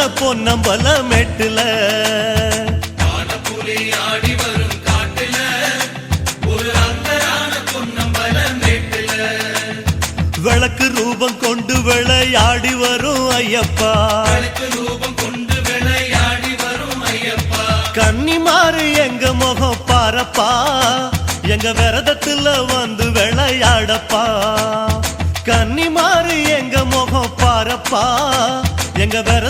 ஆன பொன்னம்பல மெட்டுல மெட்டுல விளக்கு ரூபம் கொண்டு விளையாடி வரும் ஐயப்பா. ரூபம் கொண்டு விளையாடி வரும் ஐயப்பா. கன்னிமாறு எங்க முகம் பாரப்பா. எங்க விரதத்துல வந்து விளையாடப்பா. கன்னி மாறு எங்க முகம் பாரப்பா. எங்க விரத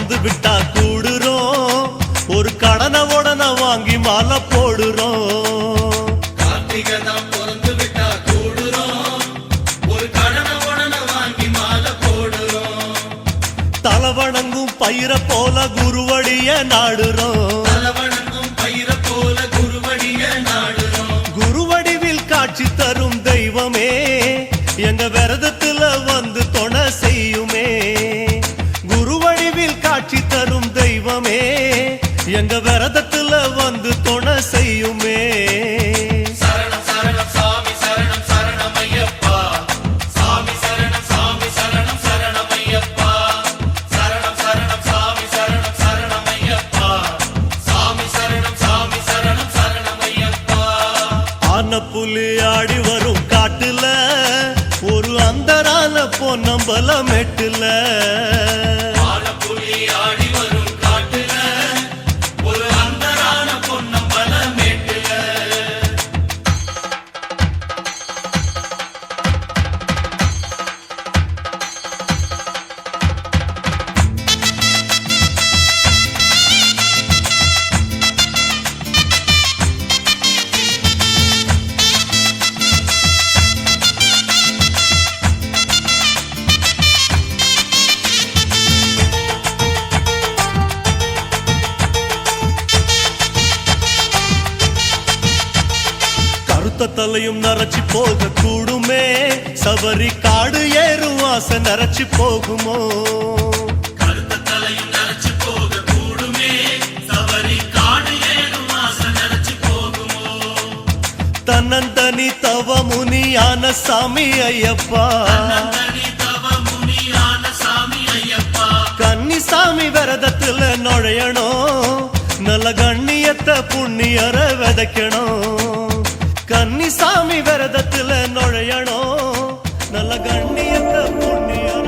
வந்து விட்டான் எங்க விரதத்தை தலையும் நரைச்சி போக கூடுமே. சபரி காடு ஏறும் ஆசை நரைச்சி போகுமோ? தன்னந்தனி தவ முனியான சாமி ஐயப்பா. கன்னிசாமி விரதத்துல நுழையணும். நல்ல கண்ணியத்தை புண்ணியரை விதைக்கணும். கன்னிசாமி விரதத்துல நுழையணும். நல்ல கண்ணியத்தை புண்ணியர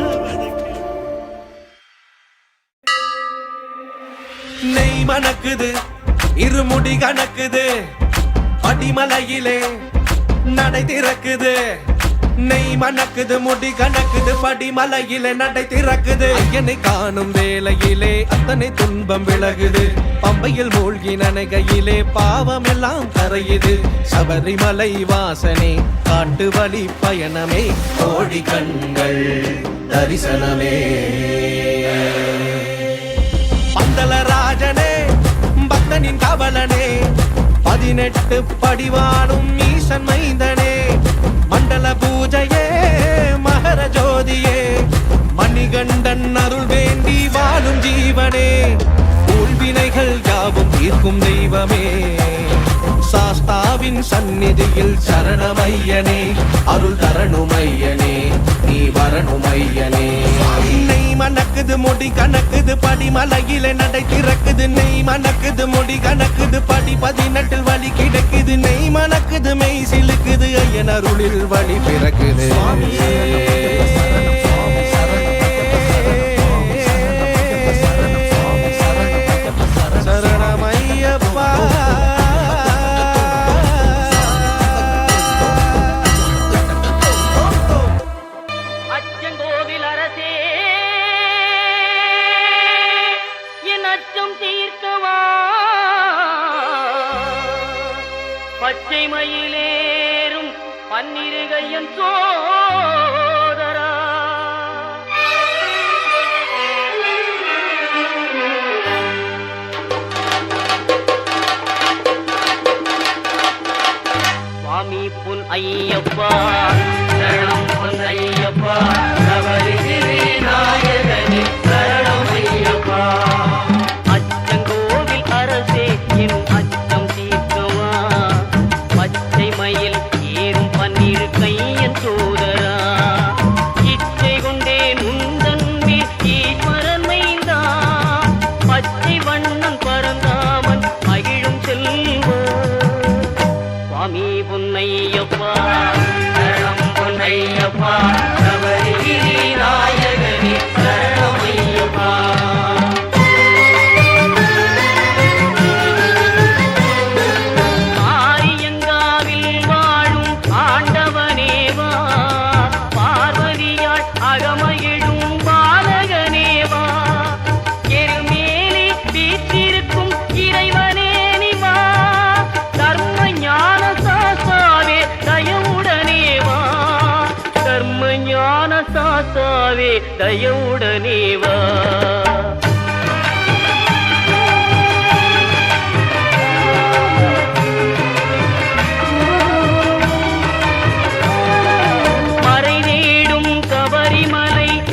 நெய் மணக்குது இருமுடி கணக்குது. அடிமலையிலே நடை திறக்குது. நெய் மணக்குது முடி கணக்குது படிமலையிலே நடை திறக்குது. ஐயனை காணும் வேலையிலே அத்தனை துன்பம் விலகுது. பம்பையில் மூழ்கி நனைகையிலே பாவம் எல்லாம் கரையுது. சபரிமலை வாசனே காட்டு வழி பயணமே. கோடி கண்கள் தரிசனமே. பந்தல ராஜனே பக்தனின் கவலனே. பதினெட்டு படிவானும் ஈசன் மைந்தனே. மண்டல பூஜையே மகர ஜோதியே. மணிகண்டன் அருள் வேண்டி வாழும் ஜீவனே. உள்வினைகள் யாவும் தீர்க்கும் தெய்வமே. சாஸ்தாவின் சந்நிதியில் சரணமையனே அருள் தரணுமையனே நீ வரணுமையனே. நெய் மணக்குது முடி கணக்குது படி மலையில நடை திறக்குது. நெய் மணக்குது முடி கணக்குது படி பதினெட்டில் வழி கிடக்குது. நெய் மணக்குது மெய் சிலுக்குது ஐயன் அருளில் வழி பிறக்குது. அச்சம் தீர்க்கவா? பச்சை மயிலேறும் பன்னிருகையன் சோதரா. சுவாமி புன் ஐயப்பா சரணம் புன் ஐயப்பா நவரிசிறி நாயகனே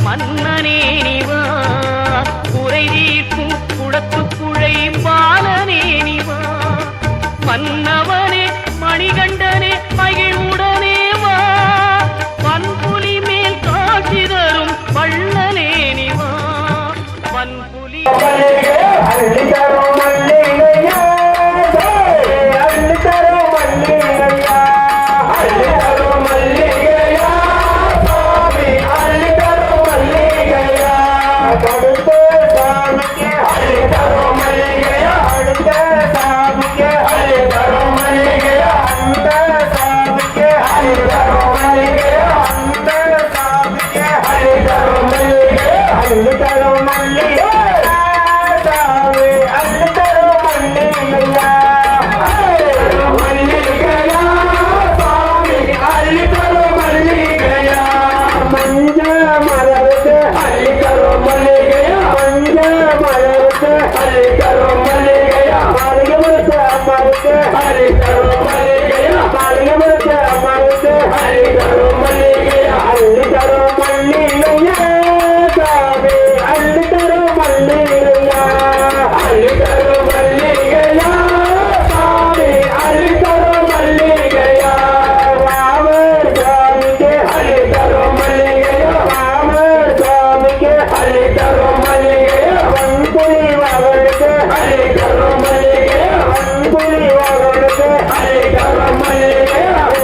மன்னனே நிவா? குறை தீர்க்கும் குடத்து பாலனே நிவா? மன்னவனே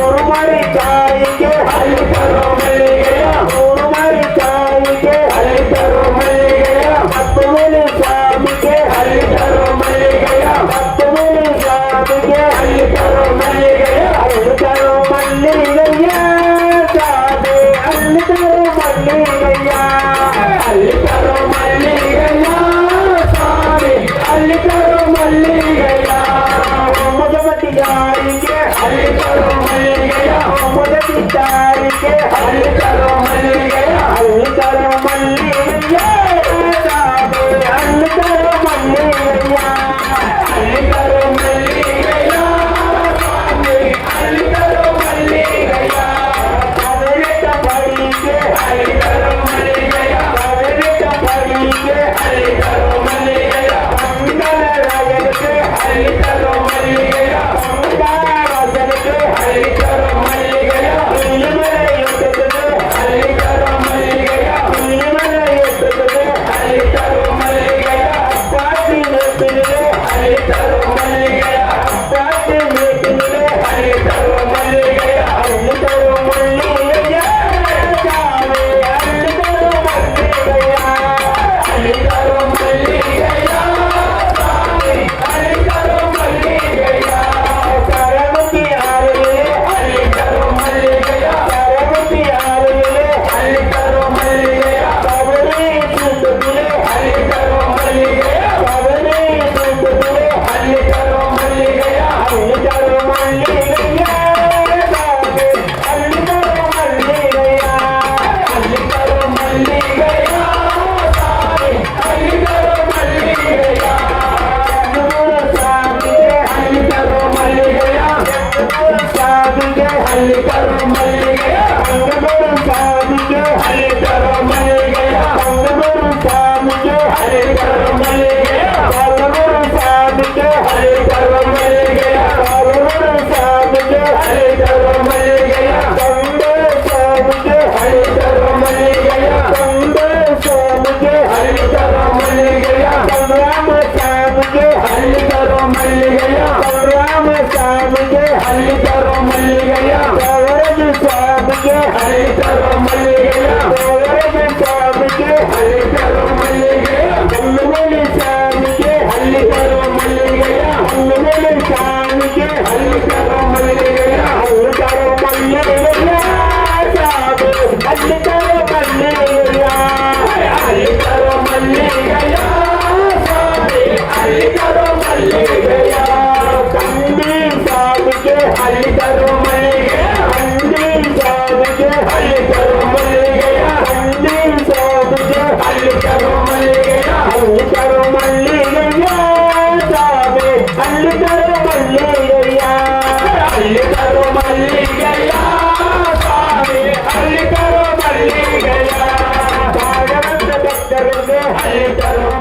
ஒரு மாதிரி தாயிக்கு ¡Vamos! ¡Vamos! চলো ভাই চলো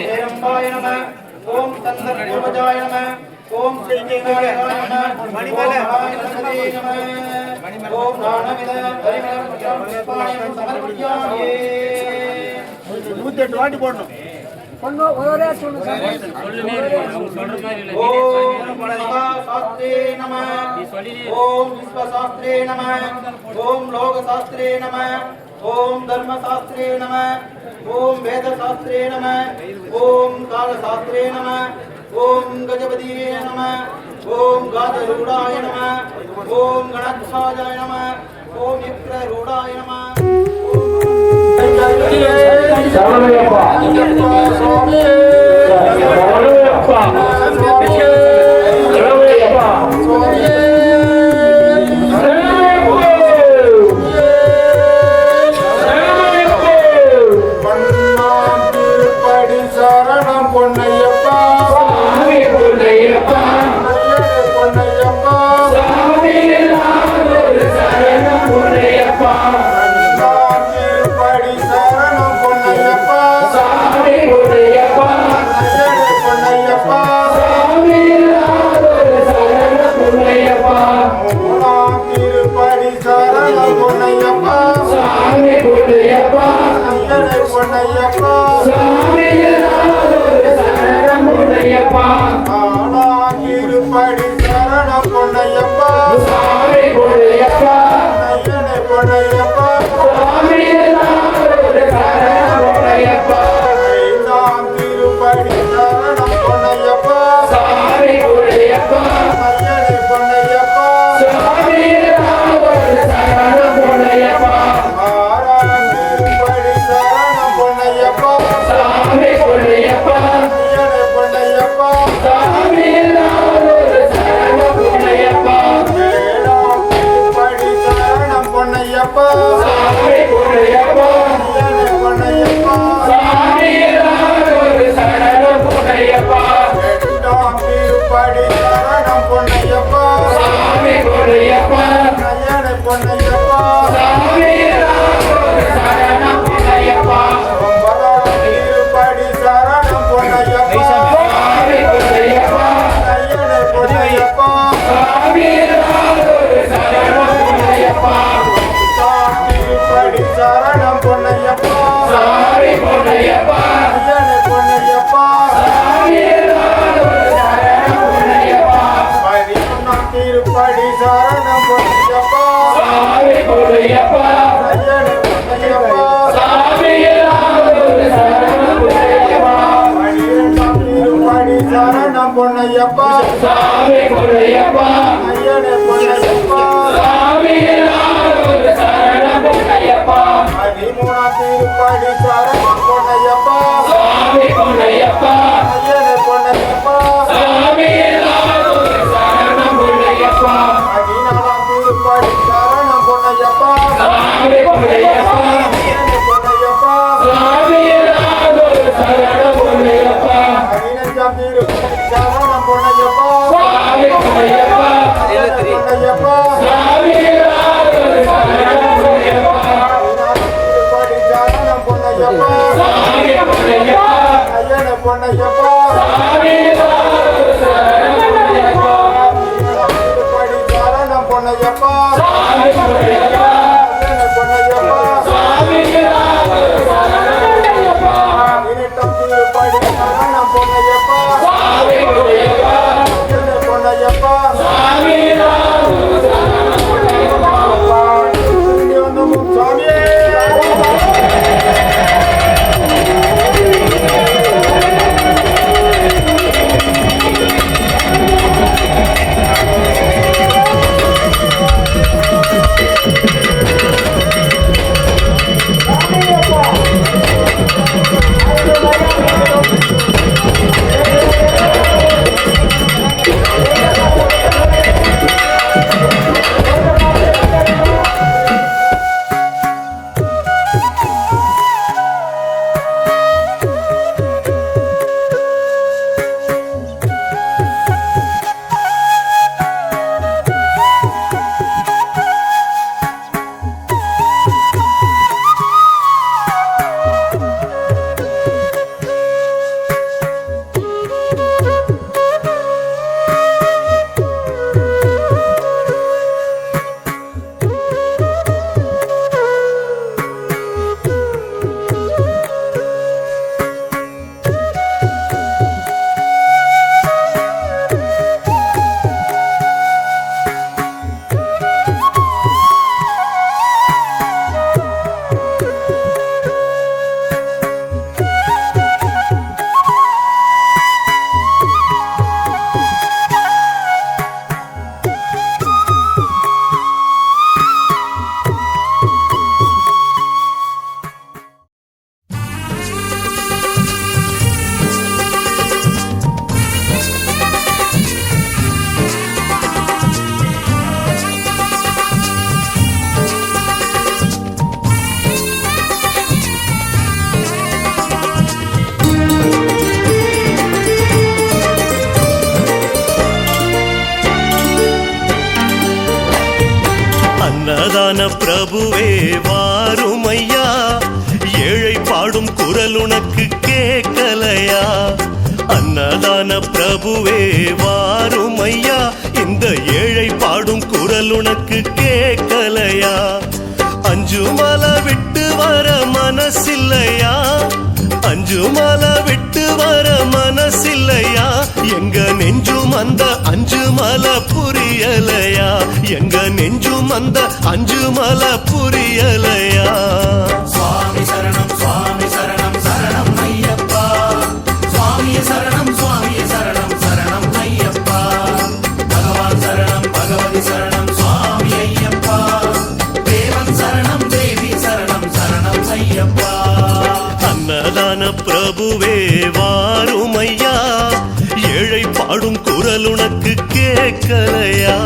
ஜெயம்பாய நம ஓம் தந்த பூர்வஜாய நம ஓம் செஞ்சேனாய நம மணிமல நம. ஓம் நாணமித பரிமளம் பரிமளம் சமர்ப்பியாயே நூத்தி நம. ஓம் வேதசாஸ்திரே நம ஓம் காலசாஸ்திரே நம ஓம் கஜபதியே நம ஓம் காதரூடாய நம ஓம் கணத்வாஜாய நம ஓம் யுக்ரூடாய நம. சரணையப்பா சரணையப்பா 花。Ponte de Pala. ¡Vamos! மலை விட்டு வர மனசில்லையா? அஞ்சு மலை விட்டு வர மனசில்லையா? எங்க நெஞ்சும் அந்த அஞ்சு மலை புரியலையா? எங்க நெஞ்சும் அந்த அஞ்சு மலை புரியலையா? சுவாமி சரணம் சுவாமி சரணம் சரணம் ஐயப்பா. சுவாமிய சரணம் சுவாமிய சரணம் சரணம் ஐயப்பா. பகவான் சரணம் பகவதி சரணம். பிரபுவே வாருமையா? ஏழை பாடும் குரல் உனக்கு கேட்கலையா?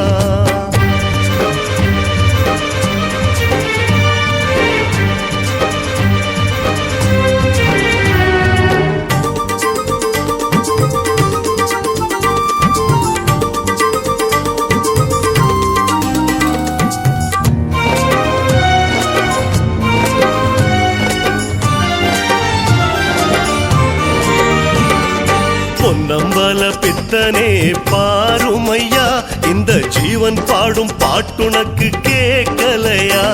பித்தனே பாருமையா இந்த ஜீவன் பாடும் பாட்டுனக்கு கேட்கலையா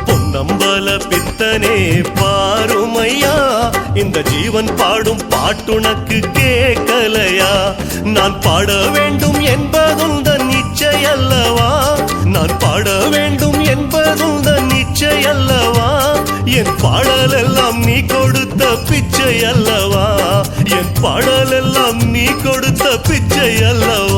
பொன்னம்பல பித்தனே பாருமையா இந்த ஜீவன் பாடும் பாட்டுனக்கு கேட்கலையா நான் பாட வேண்டும் என்பதும் தன் நிச்சயல்லவா? நான் பாட வேண்டும் என்பதுந்தன் நிச்சயல்லவா? என் பாடலெல்லாம் நீ கொடுத்த பிச்சை அல்லவா என் பாடலெல்லாம் நீ கொடுத்த பிச்சை அல்லவா